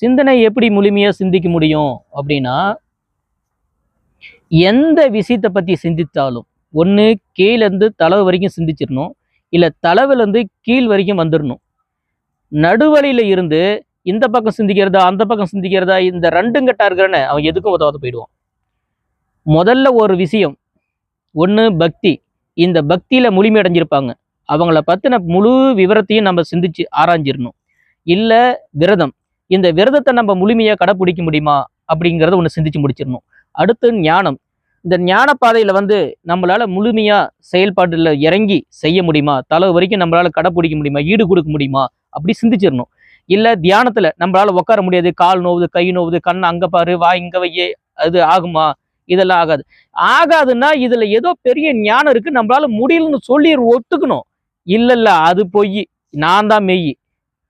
சிந்தனை எப்படி முழுமையாக சிந்திக்க முடியும் அப்படின்னா எந்த விஷயத்தை பற்றி சிந்தித்தாலும் ஒன்று கீழேருந்து தலை வரைக்கும் சிந்திச்சிடணும் இல்லை தலைவிலேருந்து கீழ் வரைக்கும் வந்துடணும். நடுவழியில் இருந்து இந்த பக்கம் சிந்திக்கிறதா அந்த பக்கம் சிந்திக்கிறதா இந்த ரெண்டும் கட்டா இருக்கிறன்னு அவன் எதுக்கும் உதவாத போயிடுவான். முதல்ல ஒரு விஷயம் ஒன்று பக்தி. இந்த பக்தியில் முழுமை அடைஞ்சிருப்பாங்க அவங்கள பற்றின முழு விவரத்தையும் நம்ம சிந்திச்சு ஆராய்ஞ்சிடணும். இல்லை விரதம். இந்த விரதத்தை நம்ம முழுமையாக கடைப்பிடிக்க முடியுமா அப்படிங்கிறத ஒன்று சிந்திச்சு முடிச்சிடணும். அடுத்து ஞானம். இந்த ஞான பாதையில் வந்து நம்மளால் முழுமையாக செயல்பாட்டில் இறங்கி செய்ய முடியுமா? தலை வரைக்கும் நம்மளால் கடைப்பிடிக்க முடியுமா? ஈடு கொடுக்க முடியுமா? அப்படி சிந்திச்சிடணும். இல்லை தியானத்தில் நம்மளால் உட்கார முடியாது. கால் நோவுது கை நோவுது கண் அங்கே பாரு வா இங்கே வையே அது ஆகுமா? இதெல்லாம் ஆகாது. ஆகாதுன்னா இதில் ஏதோ பெரிய ஞானம் இருக்குது நம்மளால் முடியலன்னு சொல்லி ஒத்துக்கணும். இல்லை இல்லை அது பொய். நான் தான் மெய்.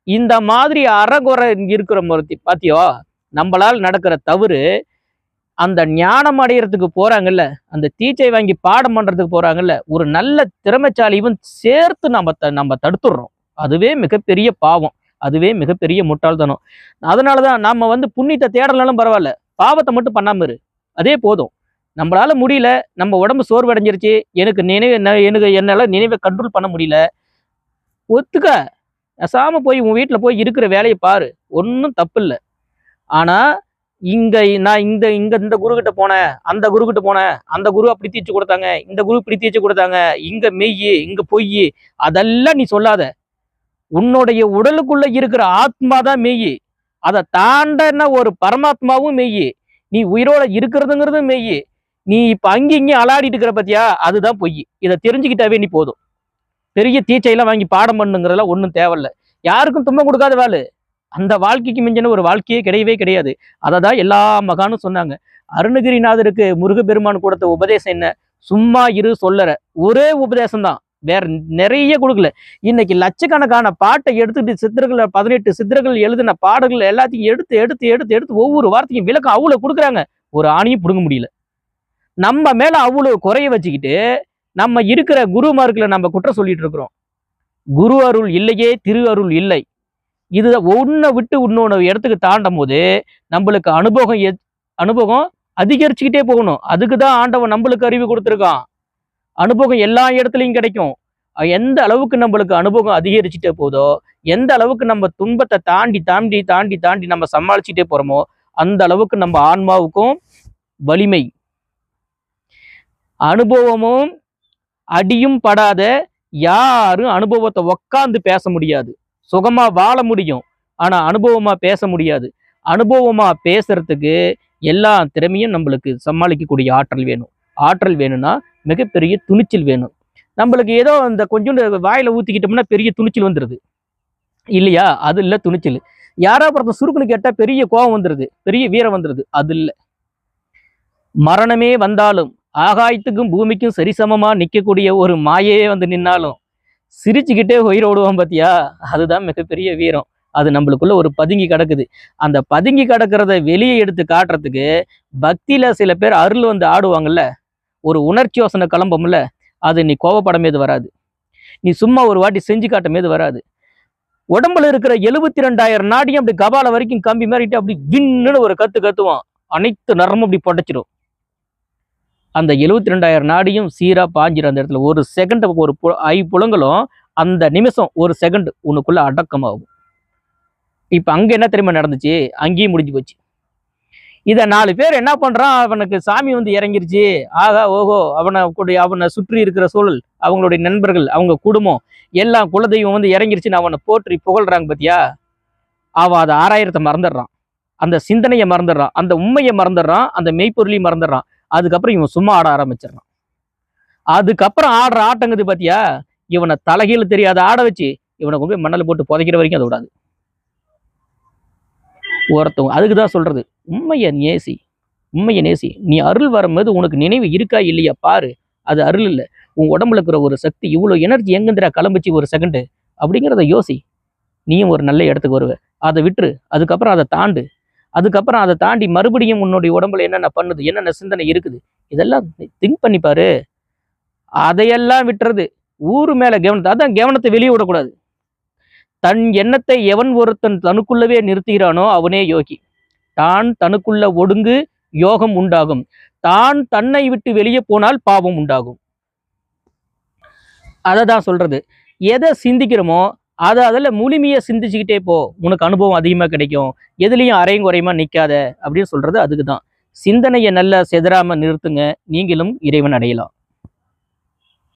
இந்த மாதிரி அறகுறை இருக்கிற முறை பாத்தியோ நம்மளால் நடக்கிற தவறு அந்த ஞானம் அடையிறதுக்கு போறாங்கல்ல அந்த தீச்சை வாங்கி பாடம் பண்றதுக்கு போறாங்கல்ல ஒரு நல்ல திறமைச்சாலியும் சேர்த்து நம்ம த- நம்ம தடுத்துடுறோம். அதுவே மிகப்பெரிய பாவம். அதுவே மிகப்பெரிய முட்டாள்தனம். அதனாலதான் நம்ம வந்து புண்ணியத்தை தேடலாலும் பரவாயில்ல பாவத்தை மட்டும் பண்ணாம இரு. அதே போதும். நம்மளால முடியல நம்ம உடம்பு சோர்வடைஞ்சிருச்சு எனக்கு நினைவு என்ன- எனக்கு என்னால நினைவை கண்ட்ரோல் பண்ண முடியல ஒத்துக்க. பேசாம போய் உன் வீட்டில் போய் இருக்கிற வேலையை பாரு. ஒன்றும் தப்பு இல்லை ஆனால் இங்க நான் இந்த இங்க இந்த குரு கிட்ட போனேன் அந்த குரு கிட்ட போனேன் அந்த குரு அப்படி தீச்சு கொடுத்தாங்க இந்த குரு இப்படி தீச்சு கொடுத்தாங்க இங்க மெய் இங்க பொய் அதெல்லாம் நீ சொல்லாத. உன்னுடைய உடலுக்குள்ள இருக்கிற ஆத்மா தான் மெய் அதை தாண்டன ஒரு பரமாத்மாவும் மெய் நீ உயிரோட இருக்கிறதுங்கிறதும் மெய் நீ இப்ப அங்கே இங்கேயும் அலாடிட்டு இருக்கிற பத்தியா? அதுதான் பொய் இதை தெரிஞ்சுக்கிட்டாவே நீ போதும். பெரிய தீச்சையெல்லாம் வாங்கி பாடம் பண்ணுங்கிறதெல்லாம் ஒன்றும் தேவையில்ல. யாருக்கும் துன்பம் கொடுக்காத வேலை. அந்த வாழ்க்கைக்கு மிஞ்சின ஒரு வாழ்க்கையே கிடையவே கிடையாது. அதை தான் எல்லா மகானும் சொன்னாங்க. அருணகிரிநாதருக்கு முருகப்பெருமான் கொடுத்த உபதேசம் என்ன? சும்மா இரு சொல்லற. ஒரே உபதேசம் தான் வேற நிறைய கொடுக்கல. இன்னைக்கு லட்சக்கணக்கான பாட்டை எடுத்துட்டு சித்திரங்களை பதினெட்டு சித்திரங்கள் எழுதின பாடல்கள் எல்லாத்தையும் எடுத்து எடுத்து எடுத்து எடுத்து ஒவ்வொரு வார்த்தையும் விளக்கம் அவ்வளோ கொடுக்குறாங்க. ஒரு ஆணியும் பிடுங்க முடியல. நம்ம மேல அவ்வளோ குறைய வச்சுக்கிட்டு நம்ம இருக்கிற குருமார்களை நம்ம குற்றம் சொல்லிட்டு இருக்கிறோம். குரு அருள் இல்லையே திரு அருள் இல்லை. இது ஒன்றை விட்டு இன்னொன்று இடத்துக்கு தாண்டும் போது நம்மளுக்கு அனுபவம் எத்- அனுபவம் அதிகரிச்சுக்கிட்டே போகணும். அதுக்கு தான் ஆண்டவன் நம்மளுக்கு அறிவு கொடுத்துருக்கான். அனுபவம் எல்லா இடத்துலையும் கிடைக்கும். எந்த அளவுக்கு நம்மளுக்கு அனுபவம் அதிகரிச்சுட்டே போதோ எந்த அளவுக்கு நம்ம துன்பத்தை தாண்டி தாண்டி தாண்டி தாண்டி நம்ம சமாளிச்சுட்டே போகிறோமோ அந்த அளவுக்கு நம்ம ஆன்மாவுக்கும் வலிமை. அனுபவமும் அடியும் படாத யாரும் அனுபவத்தை உக்காந்து பேச முடியாது. சுகமா வாழ முடியும். ஆனா அனுபவமா பேச முடியாது. அனுபவமா பேசுறதுக்கு எல்லா திறமையும் நம்மளுக்கு சமாளிக்கக்கூடிய ஆற்றல் வேணும். ஆற்றல் வேணும்னா மிகப்பெரிய துணிச்சல் வேணும். நம்மளுக்கு ஏதோ அந்த கொஞ்சோண்டு வாயில ஊத்திக்கிட்டோம்னா பெரிய துணிச்சல் வந்துடுது இல்லையா? அது இல்லை துணிச்சல். யாரோ ஒருத்தன் சுருக்குன்னு கேட்டால் பெரிய கோபம் வந்துடுது பெரிய வீரம் வந்துடுது அது இல்லை. மரணமே வந்தாலும் ஆகாயத்துக்கும் பூமிக்கும் சரிசமமாக நிற்கக்கூடிய ஒரு மாயையே வந்து நின்னாலும் சிரிச்சுக்கிட்டே உயிரோடுவோம் பார்த்தியா அதுதான் மிகப்பெரிய வீரம். அது நம்மளுக்குள்ள ஒரு பதுங்கி கிடக்குது. அந்த பதுங்கி கிடக்கிறத வெளியே எடுத்து காட்டுறதுக்கு பக்தியில் சில பேர் அருள் வந்து ஆடுவாங்கல்ல? ஒரு உணர்ச்சி யோசனை கிளம்பும்ல? அது நீ கோவப்படமேது வராது. நீ சும்மா ஒரு வாட்டி செஞ்சு காட்டமேது வராது. உடம்புல இருக்கிற எழுபத்தி ரெண்டாயிரம் நாடியும் அப்படி கபால வரைக்கும் கம்பி மாறிட்டு அப்படி விண்ணுன்னு ஒரு கத்து கத்துவான். அனைத்து நரமும் அப்படி பொடைச்சிடும் அந்த எழுபத்தி ரெண்டாயிரம் நாடியும் சீரா பாஞ்சிடும் அந்த இடத்துல. ஒரு செகண்ட் ஒரு பு- ஐ புலங்களும் அந்த நிமிஷம் ஒரு செகண்ட் உனக்குள்ள அடக்கமாகும். இப்போ அங்கே என்ன தெரியுமா நடந்துச்சு? அங்கேயும் முடிஞ்சு போச்சு. இதை நாலு பேர் என்ன பண்ணுறான் அவனுக்கு சாமி வந்து இறங்கிருச்சு. ஆகா ஓஹோ அவனை கூட அவனை சுற்றி இருக்கிற சூழல் அவங்களுடைய நண்பர்கள் அவங்க குடும்பம் எல்லாம் குலதெய்வம் வந்து இறங்கிருச்சுன்னு அவனை போற்றி புகழ்றாங்க பார்த்தியா அவன் அதை ஆறாயிரத்தை மறந்துடுறான். அந்த சிந்தனையை மறந்துடுறான். அந்த உண்மையை மறந்துடுறான். அந்த மெய்ப்பொருளையும் மறந்துடுறான். அதுக்கப்புறம் இவன் சும்மா ஆட ஆரம்பிச்சிடுறான். அதுக்கப்புறம் ஆடுற ஆட்டங்குது பாத்தியா? இவனை தலைகீழ தெரியாத ஆட வச்சு இவனை கொண்டு போய் மண்ணில் போட்டு புதைக்கிற வரைக்கும் அது விடாது. ஒருத்தவங்க அதுக்கு தான் சொல்றது உண்மையை நேசி உண்மையை நேசி நீ அருள் வரும்போது உனக்கு நினைவு இருக்கா இல்லையா பாரு அது அருள் இல்லை. உன் உடம்புல இருக்கிற ஒரு சக்தி இவ்வளோ எனர்ஜி எங்கேந்திரா கிளம்பிச்சு ஒரு செகண்டு அப்படிங்கிறத யோசி. நீயும் ஒரு நல்ல இடத்துக்கு வருவ. அதை விட்டுரு. அதுக்கப்புறம் அதை தாண்டு. அதுக்கப்புறம் அதை தாண்டி மறுபடியும் உன்னுடைய உடம்புல என்னென்ன பண்ணுது என்னென்ன சிந்தனை இருக்குது இதெல்லாம் திங்க் பண்ணிப்பாரு அதையெல்லாம் விட்டுறது ஊரு மேல கவனத்தை அதான் கவனத்தை வெளியே விடக்கூடாது. தன் எண்ணத்தை எவன் ஒருத்தன் தனக்குள்ளவே நிறுத்துகிறானோ அவனே யோகி. தான் தனக்குள்ள ஒடுங்கு யோகம் உண்டாகும். தான் தன்னை விட்டு வெளியே போனால் பாவம் உண்டாகும். அதை தான் சொல்றது. எதை சிந்திக்கிறோமோ அதை அதில் முழுமையை சிந்திச்சுக்கிட்டே போ. உனக்கு அனுபவம் அதிகமாக கிடைக்கும். எதுலேயும் அரையும் குறையுமா நிற்காத அப்படின்னு சொல்கிறது அதுக்கு தான் சிந்தனையை நல்லா செதறாமல் நிறுத்துங்க. நீங்களும் இறைவன் அடையலாம்.